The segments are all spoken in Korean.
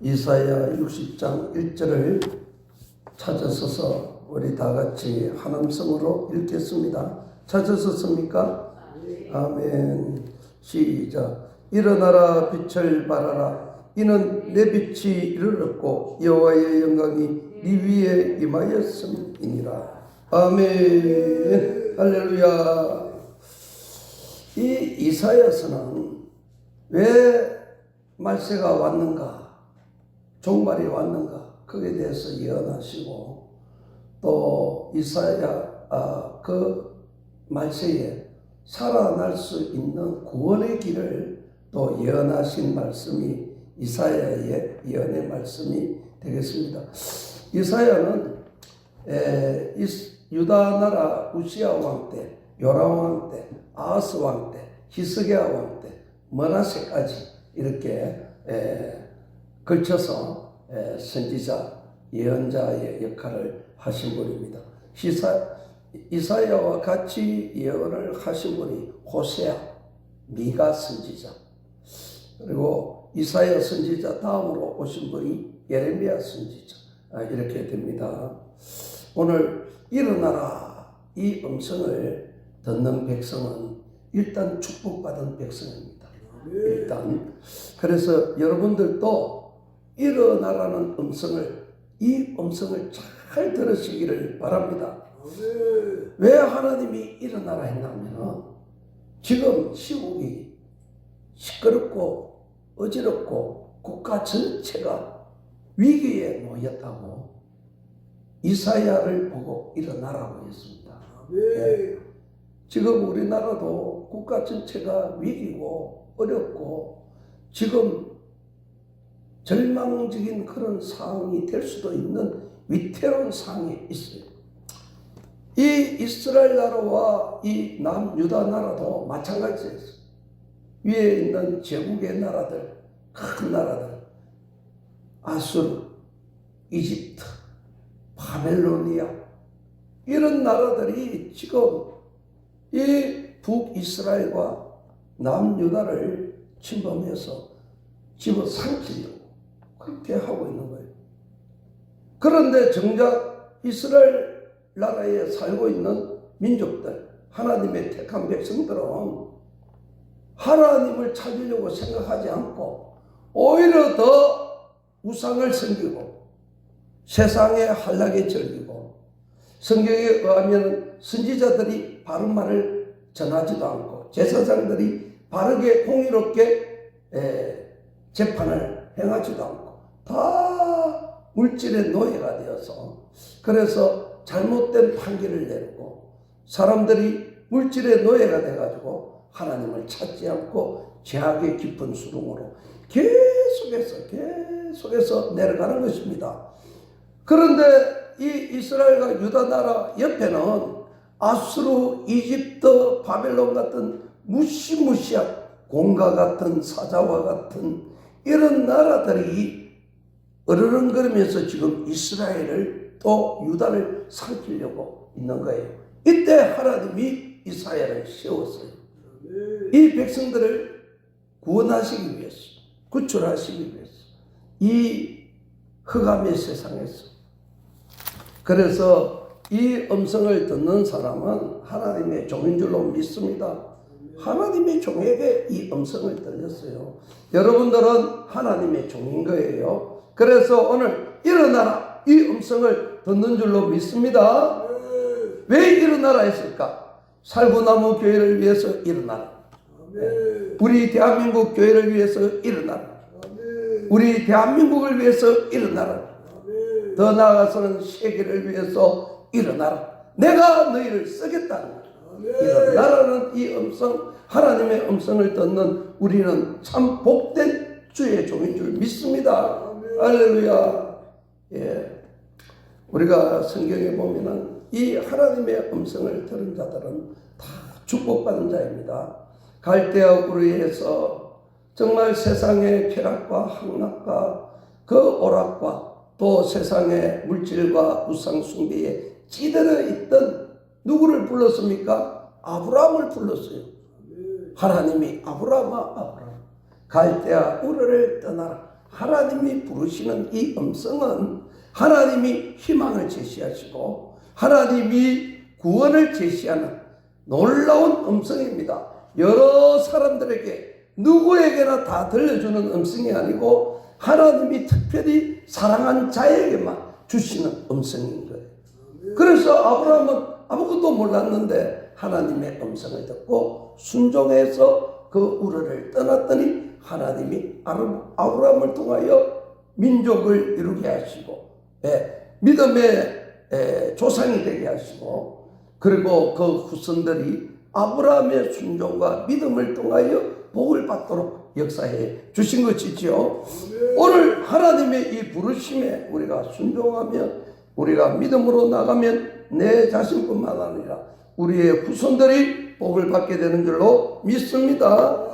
이사야 60장 1절을 찾아서서 우리 다 같이 한 음성으로 읽겠습니다. 찾으셨습니까? 아멘. 시작. 일어나라 빛을 발하라. 이는 내 빛이 이르렀고 여호와의 영광이 네 위에 임하였음이니라. 아멘. 할렐루야. 이 이사야서는 왜 말세가 왔는가, 종말이 왔는가, 거기에 대해서 예언하시고, 또 이사야, 아, 그 말세에 살아날 수 있는 구원의 길을 또 예언하신 말씀이 이사야의 예언의 말씀이 되겠습니다. 이사야는 에, 유다 나라 우시아 왕 때, 요람 왕 때, 아하스 왕 때, 히스기야 왕 때, 머나세까지 이렇게 에, 걸쳐서 에, 선지자, 예언자의 역할을 하신 분입니다. 시사, 이사야와 같이 예언을 하신 분이 호세아, 미가 선지자, 그리고 이사야 선지자 다음으로 오신 분이 예레미야 선지자 아, 이렇게 됩니다. 오늘 일어나라 이 음성을 듣는 백성은 일단 축복받은 백성입니다. 일단 그래서 여러분들도 일어나라는 음성을 이 음성을 잘 들으시기를 바랍니다. 왜 하나님이 일어나라 했냐면 지금 시국이 시끄럽고 어지럽고 국가 전체가 위기에 놓였다고 이사야를 보고 일어나라고 했습니다. 예. 지금 우리나라도 국가 전체가 위기고 어렵고 지금 절망적인 그런 상황이 될 수도 있는 위태로운 상황에 있어요. 이 이스라엘 나라와 이 남유다 나라도 마찬가지였어요. 위에 있는 제국의 나라들, 큰 나라들, 아수르, 이집트, 바벨로니아, 이런 나라들이 지금 이 북이스라엘과 남유다를 침범해서 집어삼키려고 그렇게 하고 있는 거예요. 그런데 정작 이스라엘 나라에 살고 있는 민족들, 하나님의 택한 백성들은 하나님을 찾으려고 생각하지 않고 오히려 더 우상을 섬기고 세상의 한락에 즐기고 성경에 의하면 선지자들이 바른 말을 전하지도 않고 제사장들이 바르게 공의롭게 에, 재판을 행하지도 않고 다 물질의 노예가 되어서 그래서 잘못된 판결을 내리고 사람들이 물질의 노예가 돼가지고 하나님을 찾지 않고 죄악의 깊은 수렁으로 계속해서 계속해서 내려가는 것입니다. 그런데 이 이스라엘과 유다 나라 옆에는 아수르, 이집트, 바벨론 같은 무시무시한 공과 같은 사자와 같은 이런 나라들이 어르렁거리면서 지금 이스라엘을 또 유다를 삼키려고 있는 거예요. 이때 하나님이 이사야를 세웠어요. 이 백성들을 구원하시기 위해서, 구출하시기 위해서, 이 흑암의 세상에서. 그래서 이 음성을 듣는 사람은 하나님의 종인 줄로 믿습니다. 하나님의 종에게 이 음성을 들렸어요. 여러분들은 하나님의 종인 거예요. 그래서 오늘 일어나라 이 음성을 듣는 줄로 믿습니다. 왜 일어나라 했을까? 살구나무 교회를 위해서 일어나라. 우리 대한민국 교회를 위해서 일어나라. 우리 대한민국을 위해서 일어나라. 더 나아가서는 세계를 위해서 일어나라. 내가 너희를 쓰겠다는 거야. 일어나라는 이 음성, 하나님의 음성을 듣는 우리는 참 복된 주의 종인 줄 믿습니다. 할렐루야. 예. 우리가 성경에 보면은 이 하나님의 음성을 들은 자들은 다 축복받은 자입니다. 갈대아 우르에서 정말 세상의 쾌락과 향락과 그 오락과 또 세상의 물질과 우상 숭배에 찌들어 있던 누구를 불렀습니까? 아브라함을 불렀어요. 하나님이 아브라함아 아브라함 갈대아 우르를 떠나라 하나님이 부르시는 이 음성은 하나님이 희망을 제시하시고 하나님이 구원을 제시하는 놀라운 음성입니다. 여러 사람들에게 누구에게나 다 들려주는 음성이 아니고 하나님이 특별히 사랑한 자에게만 주시는 음성인 거예요. 그래서 아브라함은 아무것도 몰랐는데 하나님의 음성을 듣고 순종해서 그 우르를 떠났더니 하나님이 아브라함을 통하여 민족을 이루게 하시고 예, 믿음의 예, 조상이 되게 하시고 그리고 그 후손들이 아브라함의 순종과 믿음을 통하여 복을 받도록 역사해 주신 것이지요. 오늘 하나님의 이 부르심에 우리가 순종하면 우리가 믿음으로 나가면 내 자신뿐만 아니라 우리의 후손들이 복을 받게 되는 줄로 믿습니다.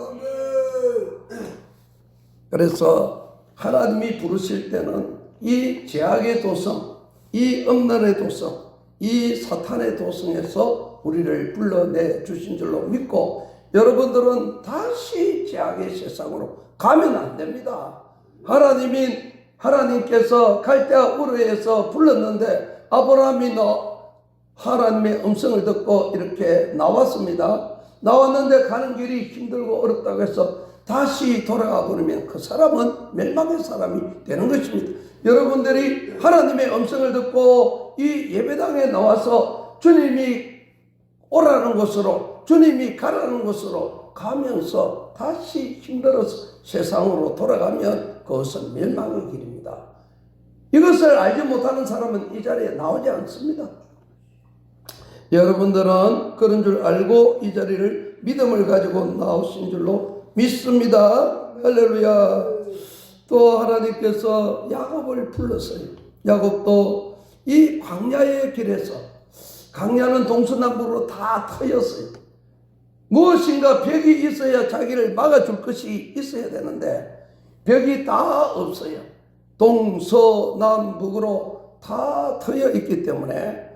그래서 하나님이 부르실 때는 이 제약의 도성, 이 음란의 도성, 이 사탄의 도성에서 우리를 불러내 주신 줄로 믿고 여러분들은 다시 제약의 세상으로 가면 안 됩니다. 하나님이 하나님께서 갈대아 우르에서 불렀는데 아브라함이 너 하나님의 음성을 듣고 이렇게 나왔습니다. 나왔는데 가는 길이 힘들고 어렵다고 해서 다시 돌아가 버리면 그 사람은 멸망의 사람이 되는 것입니다. 여러분들이 하나님의 음성을 듣고 이 예배당에 나와서 주님이 오라는 곳으로 주님이 가라는 곳으로 가면서 다시 힘들어서 세상으로 돌아가면 그것은 멸망의 길입니다. 이것을 알지 못하는 사람은 이 자리에 나오지 않습니다. 여러분들은 그런 줄 알고 이 자리를 믿음을 가지고 나오신 줄로 믿습니다. 할렐루야. 또 하나님께서 야곱을 불렀어요. 야곱도 이 광야의 길에서 광야는 동서남북으로 다 터였어요. 무엇인가 벽이 있어야 자기를 막아줄 것이 있어야 되는데 벽이 다 없어요. 동서남북으로 다 터여 있기 때문에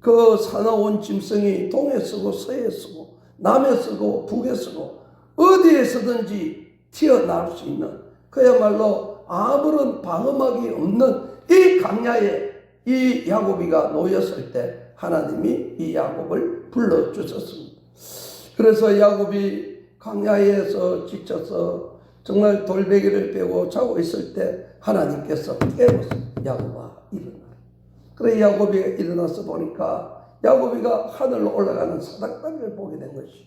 그 사나운 짐승이 동에 쓰고 서에 쓰고 남에 쓰고 북에 쓰고 어디에서든지 튀어나올 수 있는 그야말로 아무런 방어막이 없는 이 강야에 이 야곱이가 놓였을 때 하나님이 이 야곱을 불러 주셨습니다. 그래서 야곱이 강야에서 지쳐서 정말 돌베개를 빼고 자고 있을 때 하나님께서 깨웠어요. 야곱아 일어나. 그래 야곱이 일어나서 보니까 야곱이가 하늘로 올라가는 사닥다리를 보게 된 것이.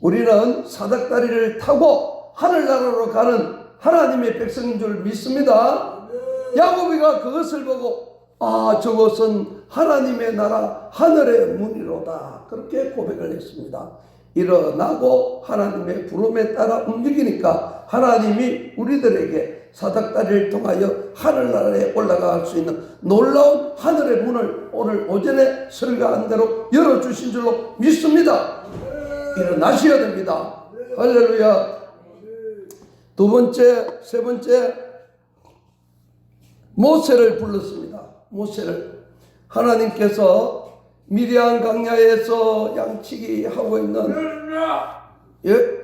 우리는 사닥다리를 타고 하늘나라로 가는 하나님의 백성인 줄 믿습니다. 야곱이가 그것을 보고 아 저것은 하나님의 나라 하늘의 문이로다 그렇게 고백을 했습니다. 일어나고 하나님의 부름에 따라 움직이니까 하나님이 우리들에게 사닥다리를 통하여 하늘나라에 올라갈 수 있는 놀라운 하늘의 문을 오늘 오전에 설교한 대로 열어주신 줄로 믿습니다. 일어나셔야 됩니다. 할렐루야. 두 번째, 세 번째, 모세를 불렀습니다. 모세를. 하나님께서 미리안 강야에서 양치기 하고 있는 예?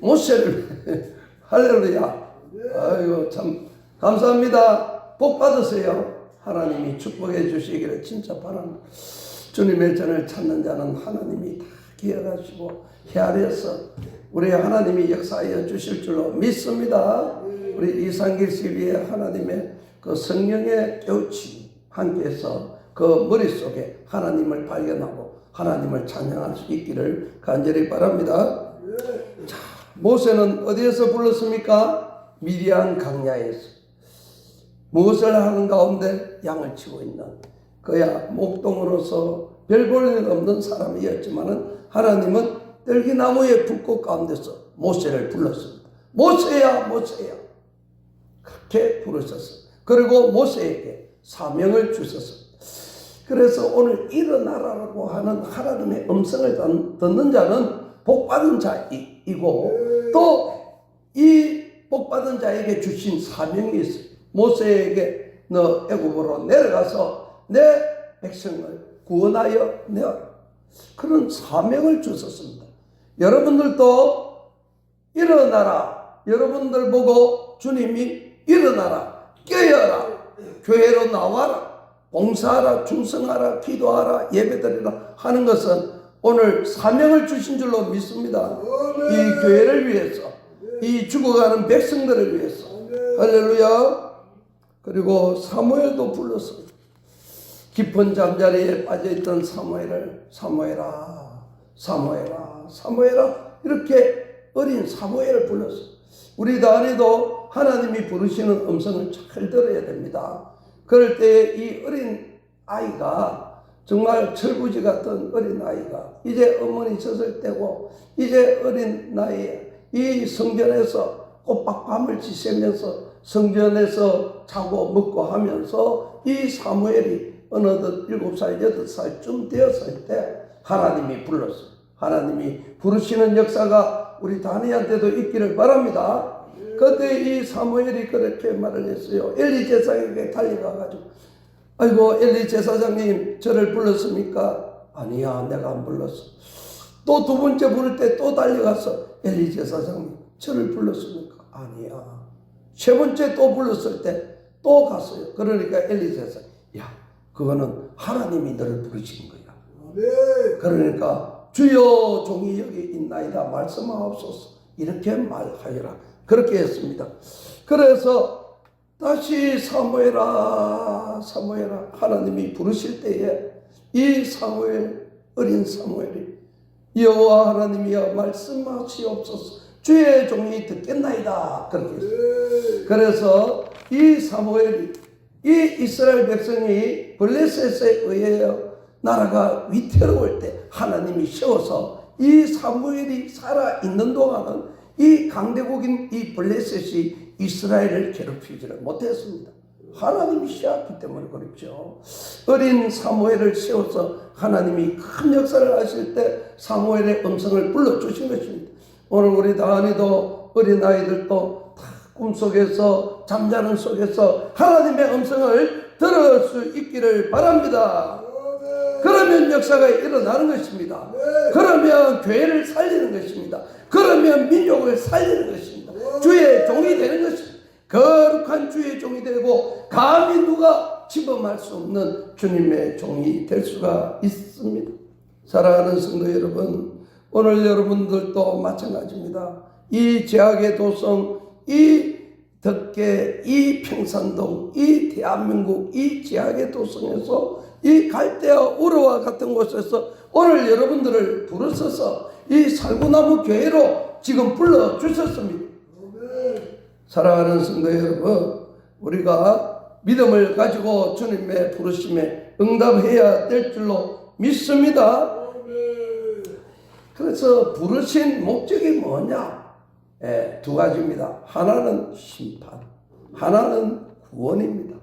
모세를 할렐루야. 아이고 참 감사합니다. 복 받으세요. 하나님이 축복해 주시기를 진짜 바랍니다. 주님의 전을 찾는 자는 하나님이 다 기억하시고 헤아려서 우리 하나님이 역사하여 주실 줄로 믿습니다. 우리 이상길 씨의 하나님의 그 성령의 깨우침 함께해서 그 머릿속에 하나님을 발견하고 하나님을 찬양할 수 있기를 간절히 바랍니다. 자, 모세는 어디에서 불렀습니까? 미디안 강야에서. 무엇을 하는 가운데 양을 치고 있는 그야 목동으로서 별 볼일 없는 사람이었지만은 하나님은 떨기나무의 불꽃 가운데서 모세를 불렀습니다. 모세야 모세야 그렇게 부르셨어. 그리고 모세에게 사명을 주셨습니다. 그래서 오늘 일어나라고 하는 하나님의 음성을 듣- 듣는 자는 복받은 자이고 또 이 복받은 자에게 주신 사명이 있어요. 모세에게 너 애굽으로 내려가서 내 백성을 구원하여 내어라. 그런 사명을 주셨습니다. 여러분들도 일어나라. 여러분들 보고 주님이 일어나라, 깨어라, 교회로 나와라, 봉사하라, 충성하라, 기도하라, 예배드리라 하는 것은 오늘 사명을 주신 줄로 믿습니다. 이 교회를 위해서, 이 죽어가는 백성들을 위해서. 할렐루야. 그리고 사무엘도 불렀어요. 깊은 잠자리에 빠져있던 사무엘을 사무엘아, 사무엘아, 사무엘아 이렇게 어린 사무엘을 불렀어요. 우리 다니도 하나님이 부르시는 음성을 잘 들어야 됩니다. 그럴 때이 어린 아이가 정말 철부지 같은 어린 아이가 이제 어머니 젖을 때고 이제 어린 나이에 이 성전에서 꼬박 밤을 지새면서 성전에서 자고 먹고 하면서 이 사무엘이 어느덧 일곱 살 여덟 살쯤 되었을 때 하나님이 불렀어요. 하나님이 부르시는 역사가 우리 다니한테도 있기를 바랍니다. 그때 이 사무엘이 그렇게 말을 했어요. 엘리 제사장에게 달려가가지고 아이고 엘리 제사장님 저를 불렀습니까? 아니야 내가 안 불렀어. 또 두 번째 부를 때 또 달려가서 엘리 제사장님 저를 불렀습니까? 아니야. 세 번째 또 불렀을 때 또 갔어요. 그러니까 엘리 제사장 야 그거는 하나님이 너를 부르신 거야. 그러니까 주여 종이 여기 있나이다 말씀하옵소서 이렇게 말하여라 그렇게 했습니다. 그래서 다시 사무엘아 사무엘아 하나님이 부르실 때에 이 사무엘 어린 사무엘이 여호와 하나님이여 말씀하시옵소서 주의 종이 듣겠나이다 그렇게 했어요. 그래서 이 사무엘이 이 이스라엘 백성이 블레셋에 의하여 나라가 위태로울 때 하나님이 세워서 이 사무엘이 살아 있는 동안은 이 강대국인 이 블레셋이 이스라엘을 괴롭히지를 못했습니다. 하나님이 시작했기 때문에 그렇죠. 어린 사무엘을 세워서 하나님이 큰 역사를 하실 때 사무엘의 음성을 불러주신 것입니다. 오늘 우리 다은이도 어린 아이들도 다 꿈속에서 잠자는 속에서 하나님의 음성을 들을 수 있기를 바랍니다. 그러면 역사가 일어나는 것입니다. 그러면 교회를 살리는 것입니다. 그러면 민족을 살리는 것입니다. 주의 종이 되는 것입니다. 거룩한 주의 종이 되고 감히 누가 침범할 수 없는 주님의 종이 될 수가 있습니다. 사랑하는 성도 여러분, 오늘 여러분들도 마찬가지입니다. 이 제약의 도성, 이 덕계, 이 평산동, 이 대한민국, 이 제약의 도성에서 이 갈대와 우르와 같은 곳에서 오늘 여러분들을 부르셔서 이 살구나무 교회로 지금 불러 주셨습니다. 사랑하는 성도 여러분, 우리가 믿음을 가지고 주님의 부르심에 응답해야 될 줄로 믿습니다. 그래서 부르신 목적이 뭐냐? 예, 두 가지입니다. 하나는 심판, 하나는 구원입니다.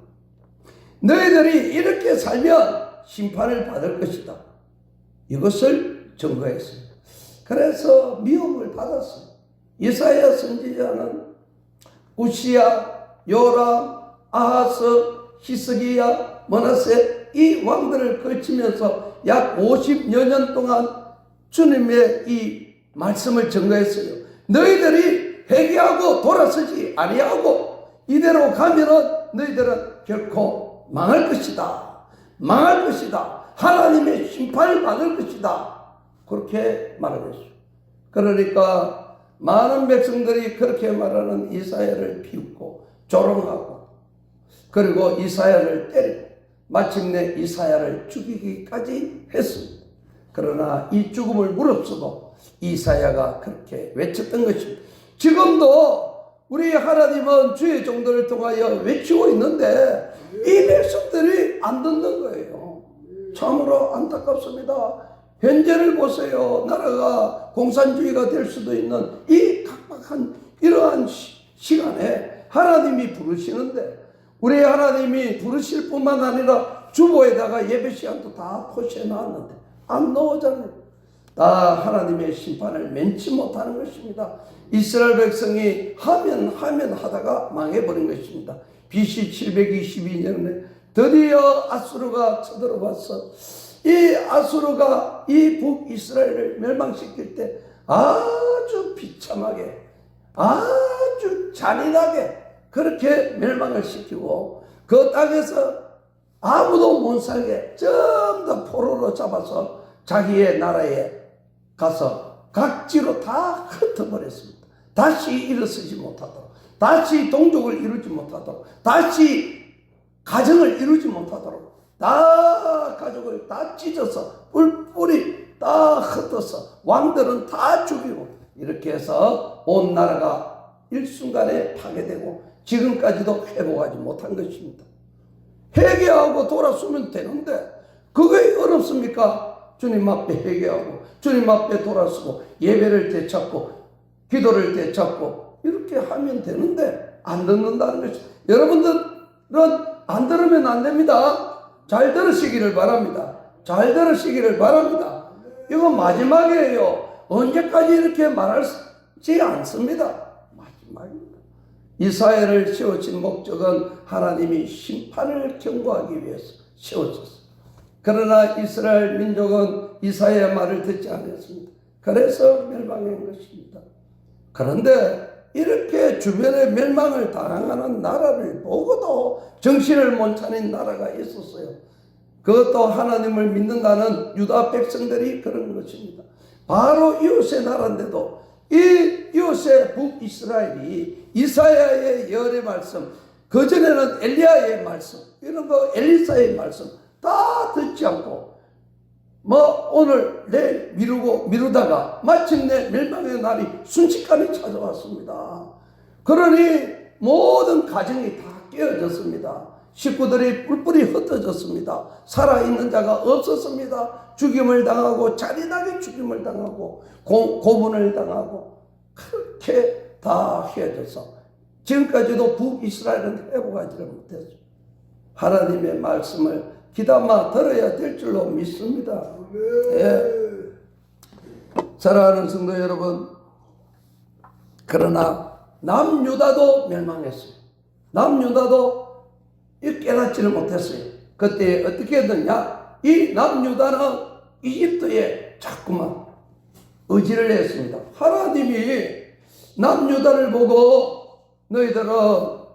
너희들이 이렇게 살면 심판을 받을 것이다. 이것을 증거했습니다. 그래서 미움을 받았어요. 이사야 선지자는 우시야, 요람, 아하스, 히스기야, 머나세 이 왕들을 걸치면서 약 50여 년 동안 주님의 이 말씀을 증거했어요. 너희들이 회개하고 돌아서지 아니하고 이대로 가면은 너희들은 결코 망할 것이다. 망할 것이다. 하나님의 심판을 받을 것이다. 그렇게 말을 했어요. 그러니까 많은 백성들이 그렇게 말하는 이사야를 비웃고 조롱하고 그리고 이사야를 때리고 마침내 이사야를 죽이기까지 했습니다. 그러나 이 죽음을 무릅쓰고 이사야가 그렇게 외쳤던 것입니다. 지금도 우리 하나님은 주의 종들을 통하여 외치고 있는데 이 백성들이 안 듣는 거예요. 참으로 안타깝습니다. 현재를 보세요. 나라가 공산주의가 될 수도 있는 이 각박한 이러한 시, 시간에 하나님이 부르시는데 우리 하나님이 부르실 뿐만 아니라 주보에다가 예배 시간도 다 표시해 놨는데 안 나오잖아요. 다 하나님의 심판을 면치 못하는 것입니다. 이스라엘 백성이 하면 하면 하다가 망해버린 것입니다. BC 722년에 드디어 아수르가 쳐들어와서 이 아수르가 이 북이스라엘을 멸망시킬 때 아주 비참하게 아주 잔인하게 그렇게 멸망을 시키고 그 땅에서 아무도 못 살게 전부 포로로 잡아서 자기의 나라에 가서 각지로 다 흩어버렸습니다. 다시 일어서지 못하도록, 다시 동족을 이루지 못하도록, 다시 가정을 이루지 못하도록, 다 가족을 다 찢어서 뿔뿔이 다 흩어서 왕들은 다 죽이고 이렇게 해서 온 나라가 일순간에 파괴되고 지금까지도 회복하지 못한 것입니다. 회개하고 돌아서면 되는데 그게 어렵습니까? 주님 앞에 회개하고 주님 앞에 돌아서고 예배를 되찾고 기도를 되찾고 이렇게 하면 되는데 안 듣는다는 것이 여러분들은 안 들으면 안 됩니다. 잘 들으시기를 바랍니다. 잘 들으시기를 바랍니다. 이거 마지막이에요. 언제까지 이렇게 말하지 않습니다. 마지막입니다. 이스라엘을 세우신 목적은 하나님이 심판을 경고하기 위해서 세워졌습니다. 그러나 이스라엘 민족은 이사야의 말을 듣지 않았습니다. 그래서 멸망한 것입니다. 그런데 이렇게 주변에 멸망을 당하는 나라를 보고도 정신을 못 차린 나라가 있었어요. 그것도 하나님을 믿는다는 유다 백성들이 그런 것입니다. 바로 이웃의 나라인데도 이 이웃의 북이스라엘이 이사야의 열의 말씀, 그전에는 엘리야의 말씀, 이런 거 엘리사의 말씀 다 듣지 않고 뭐 오늘 내일 미루고 미루다가 마침내 멸망의 날이 순식간에 찾아왔습니다. 그러니 모든 가정이 다 깨어졌습니다. 식구들이 뿔뿔이 흩어졌습니다. 살아있는 자가 없었습니다. 죽임을 당하고 잔인하게 죽임을 당하고 고, 고문을 당하고 그렇게 다 헤어져서 지금까지도 북이스라엘은 회복하지를 못했죠. 하나님의 말씀을 귀담아 들어야 될 줄로 믿습니다. 예. 사랑하는 성도 여러분, 그러나 남유다도 멸망했어요. 남유다도 이 깨닫지를 못했어요. 그때 어떻게 했느냐? 이 남유다는 이집트에 자꾸만 의지를 했습니다. 하나님이 남유다를 보고 너희들은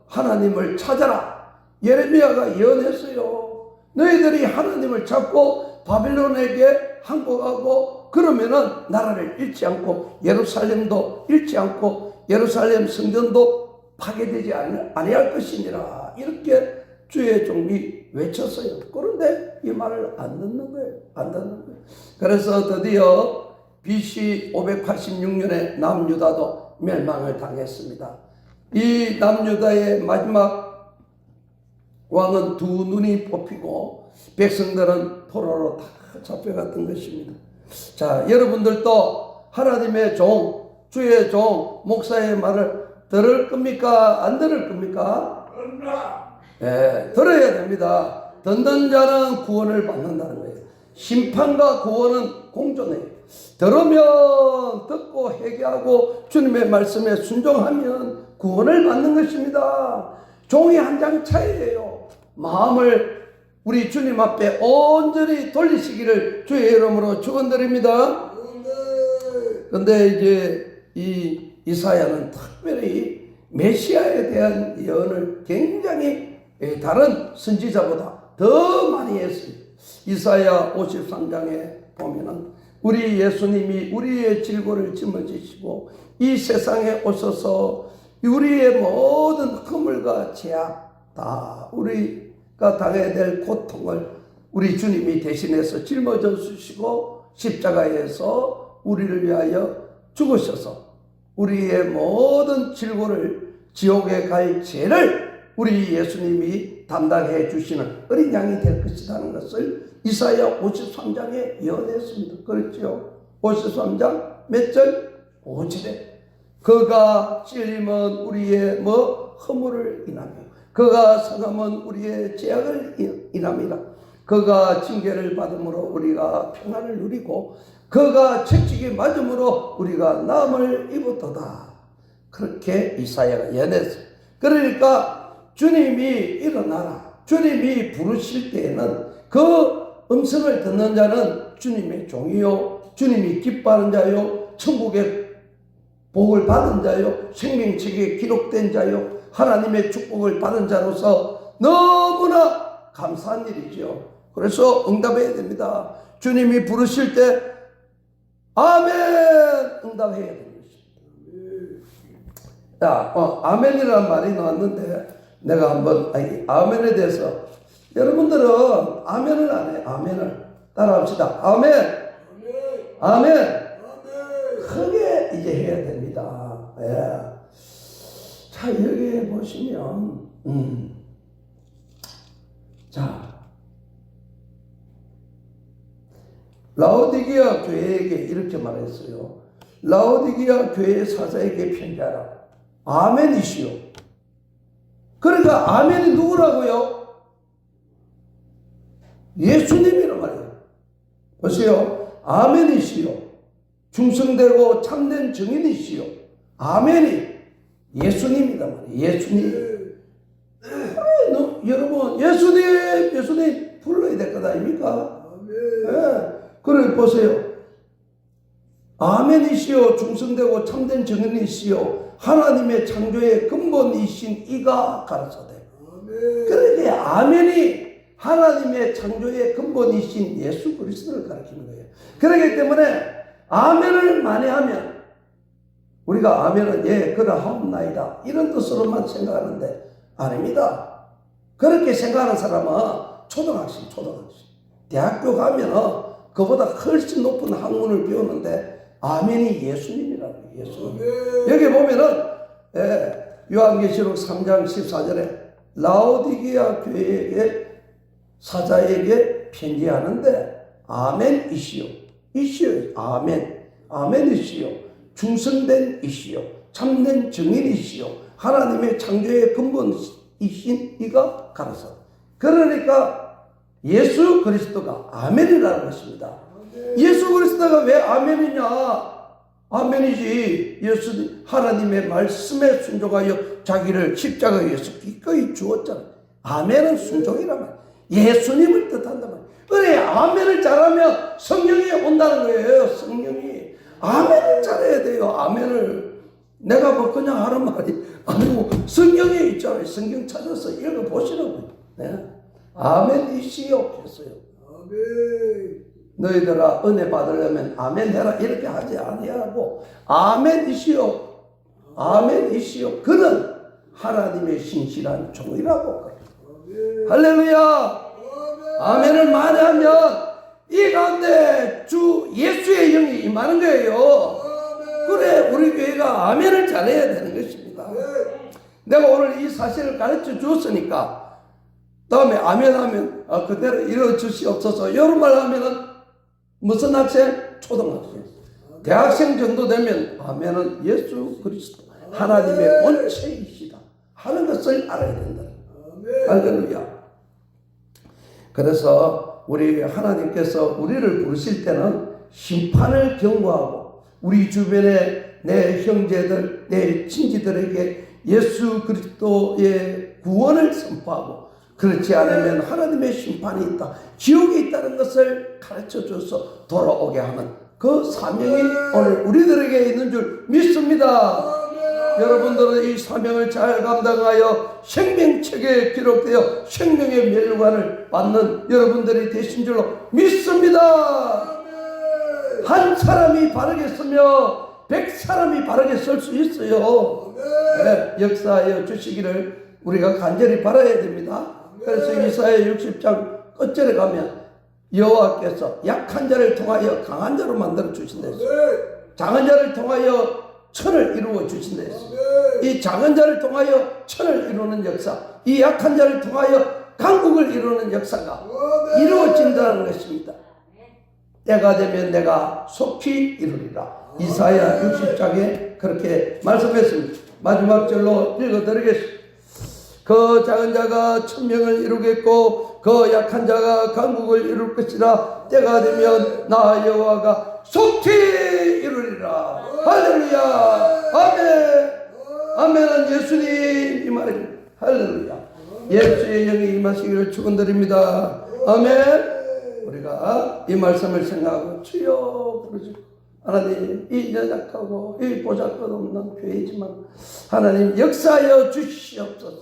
하나님을 찾아라. 예레미야가 예언했어요. 너희들이 하나님을 찾고 바빌론에게 항복하고 그러면은 나라를 잃지 않고 예루살렘도 잃지 않고 예루살렘 성전도 파괴되지 아니- 아니할 것이니라. 이렇게 주의 종이 외쳤어요. 그런데 이 말을 안 듣는 거예요. 안 듣는 거예요. 그래서 드디어 BC 586년에 남유다도 멸망을 당했습니다. 이 남유다의 마지막 왕은 두 눈이 뽑히고 백성들은 포로로 다 잡혀갔던 것입니다. 자, 여러분들도 하나님의 종, 주의 종, 목사의 말을 들을 겁니까? 안 들을 겁니까? 예, 들어야 됩니다. 듣는 자는 구원을 받는다는 거예요. 심판과 구원은 공존해요. 들으면 듣고 회개하고 주님의 말씀에 순종하면 구원을 받는 것입니다. 종이 한 장 차이예요. 마음을 우리 주님 앞에 온전히 돌리시기를 주의 이름으로 축원드립니다. 근데 이제 이 이사야는 특별히 메시아에 대한 예언을 굉장히 예, 다른 선지자보다 더 많이 했어요. 이사야 53장에 보면은 우리 예수님이 우리의 질고를 짊어지시고 이 세상에 오셔서 우리의 모든 허물과 죄악 다 우리가 당해야 될 고통을 우리 주님이 대신해서 짊어져 주시고 십자가에서 우리를 위하여 죽으셔서 우리의 모든 질고를 지옥에 갈 죄를 우리 예수님이 담당해 주시는 어린 양이 될 것이라는 것을 이사야 53장에 예언했습니다. 그렇죠? 53장 몇 절? 5절에 그가 찔림은 우리의 뭐 허물을 인하며 그가 상함은 우리의 죄악을 인함이라. 그가 징계를 받음으로 우리가 평안을 누리고 그가 채찍이 맞음으로 우리가 남을 입었도다. 그렇게 이사야가 예언했어요 그러니까 주님이 일어나라. 주님이 부르실 때에는 그 음성을 듣는 자는 주님의 종이요 주님이 기뻐하는 자요 천국의 복을 받은 자요, 생명책에 기록된 자요, 하나님의 축복을 받은 자로서 너무나 감사한 일이죠. 그래서 응답해야 됩니다. 주님이 부르실 때 아멘 응답해야 됩니다. 야, 어, 아멘이라는 말이 나왔는데 내가 한번 아멘에 대해서 여러분들은 아멘을 안 해. 아멘을 따라합시다. 아멘. 아멘. 크게 이제 해야 됩니다. 예. 자 여기 보시면 음. 자 라오디기아 교회에게 이렇게 말했어요. 라오디기아 교회 사자에게 편지하라. 아멘이시오. 그러니까 아멘이 누구라고요? 예수님이란 말이에요. 보세요. 아멘이시오. 중성되고 참된 증인이시오. 아멘이 예수님이다 말이에요. 예수님. 아, 너, 여러분, 예수님, 예수님 불러야 될 것 아닙니까? 예. 그래, 보세요. 아멘이시오. 중성되고 참된 증인이시오. 하나님의 창조의 근본이신 이가 가르쳐대. 그러니까 아멘이 하나님의 창조의 근본이신 예수 그리스도를 가리키는 거예요. 그렇기 때문에 아멘을 만회하면 우리가 아멘은 예 그러하옵나이다 이런 뜻으로만 생각하는데 아닙니다. 그렇게 생각하는 사람은 초등학생, 초등학생. 대학교 가면 그보다 훨씬 높은 학문을 배우는데 아멘이 예수님이라고 예수님. 여기 보면은 예, 요한계시록 3장 14절에 라오디게아 교회에게 사자에게 편지하는데 아멘이시요 이시요 아멘 아멘이시요 중성된 이시요 참된 증인이시요 하나님의 창조의 근본이신 이가 가라사. 그러니까 예수 그리스도가 아멘이라는 것입니다. 예수 그리스도가 왜 아멘이냐? 아멘이지 예수 하나님의 말씀에 순종하여 자기를 십자가에서 기꺼이 주었잖아. 아멘은 순종이란 말이야. 예수님을 뜻한단 말이야. 그래, 아멘을 잘하면 성령이 온다는 거예요, 성령이. 아멘을 잘해야 돼요, 아멘을. 내가 뭐 그냥 하는 말이 아니고 성경에 있잖아요. 성경 찾아서 읽어보시라고요. 네. 아멘이시오 했어요. 너희들아 은혜 받으려면 아멘 해라 이렇게 하지 아니하고 아멘이시오 아멘이시오 그는 하나님의 신실한 종이라고 할렐루야 아멘을 많이 하면 이 가운데 주 예수의 영이 임하는 거예요. 그래 우리 교회가 아멘을 잘해야 되는 것입니다. 내가 오늘 이 사실을 가르쳐 주었으니까 다음에 아멘 하면 아, 그대로 이루어 주시옵소서. 이런 말 하면은 무슨 학생? 초등학생. 대학생 정도 되면 아멘은 예수 그리스도 하나님의 본체이시다 하는 것을 알아야 된다. 할렐루야. 그래서 우리 하나님께서 우리를 부르실 때는 심판을 경고하고 우리 주변의 내 형제들, 내 친지들에게 예수 그리스도의 구원을 선포하고 그렇지 않으면 하나님의 심판이 있다. 지옥이 있다는 것을 가르쳐 줘서 돌아오게 하는 그 사명이 오늘 우리들에게 있는 줄 믿습니다. 여러분들은 이 사명을 잘 감당하여 생명책에 기록되어 생명의 멸관을 받는 여러분들이 되신 줄로 믿습니다. 한 사람이 바르게 쓰며 백 사람이 바르게 쓸 수 있어요. 네, 역사하여 주시기를 우리가 간절히 바라야 됩니다. 그래서 이사야 60장 끝절에 가면 여호와께서 약한 자를 통하여 강한 자로 만들어 주신다 했어요. 장한 자를 통하여 천을 이루어 주신다 했어요. 이 작은 자를 통하여 천을 이루는 역사, 이 약한 자를 통하여 강국을 이루는 역사가 이루어진다는 것입니다. 때가 되면 내가 속히 이루리라. 이사야 60장에 그렇게 말씀했습니다. 마지막 절로 읽어드리겠습니다. 그 작은 자가 천명을 이루겠고 그 약한 자가 강국을 이룰 것이라 때가 되면 나 여호와가 속히 이루리라. 할렐루야. 아멘. 아멘은 예수님 이 말입니다 할렐루야. 예수의 영이 임하시기를 축원드립니다. 아멘. 우리가 이 말씀을 생각하고 주여 부르짖고 하나님 이 연약하고 이 보잘것없는 교회지만 하나님 역사하여 주시옵소서.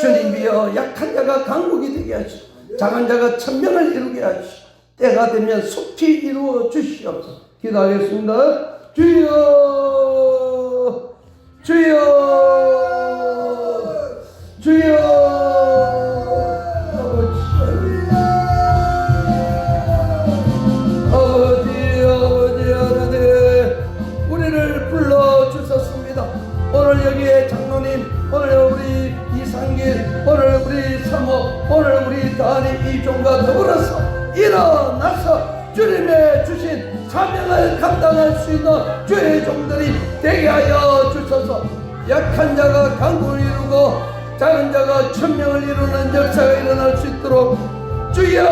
주님이여 약한 자가 강국이 되게 하시고 작은 자가 천명을 이루게 하시고 때가 되면 속히 이루어 주시옵소서. 기도하겠습니다. 주여! 주여 사명을 감당할 수 있는 주의 종들이 되게 하여 주셔서. 약한 자가 강국을 이루고 작은 자가 천명을 이루는 역사가 일어날 수 있도록 주여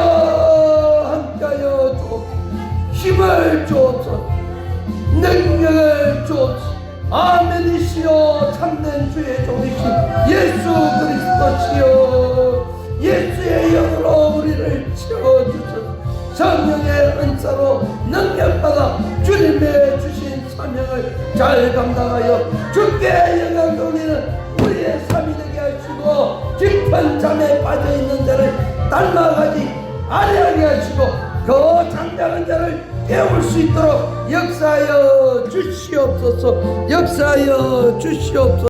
함께하여 주옵소서. 힘을 주옵소서. 능력을 주옵소서. 아멘이시여 참된 주의 종이신 예수 그리스도시여. 예수의 영으로 우리를 채워주소서 성령의 은사로 능력받아 주님의 주신 사명을 잘 감당하여 주께 영광 돌리는 우리의 삶이 되게 하시고 깊은 잠에 빠져있는 자를 닮아가지 아니하게 하시고 그 잠자는 자를 깨울 수 있도록 역사하여 주시옵소서. 역사하여 주시옵소서